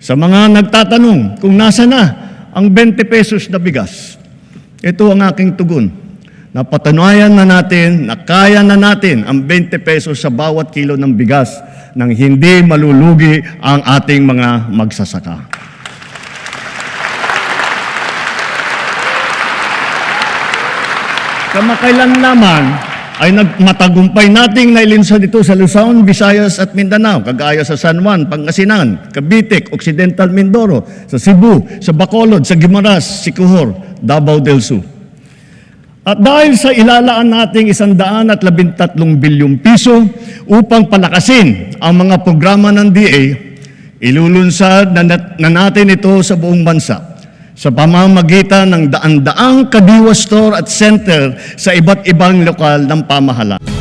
Sa mga nagtatanong kung nasa na ang 20 pesos na bigas, ito ang aking tugon. Napatunayan na natin na kaya na natin ang 20 pesos sa bawat kilo ng bigas nang hindi malulugi ang ating mga magsasaka. Kamakailan naman ay nagmatagumpay nating nailinsa dito sa Luzon, Visayas at Mindanao, kagaya sa San Juan, Pangasinan, Cavite, Occidental Mindoro, sa Cebu, sa Bacolod, sa Guimaras, Siquijor, Davao del Sur. At dahil sa ilalaan nating isandaan at labintatlong bilyong piso upang palakasin ang mga programa ng DA, ilulunsad na, na natin ito sa buong bansa sa pamamagitan ng daan-daang kadiwa store at center sa iba't ibang lokal ng pamahalaan.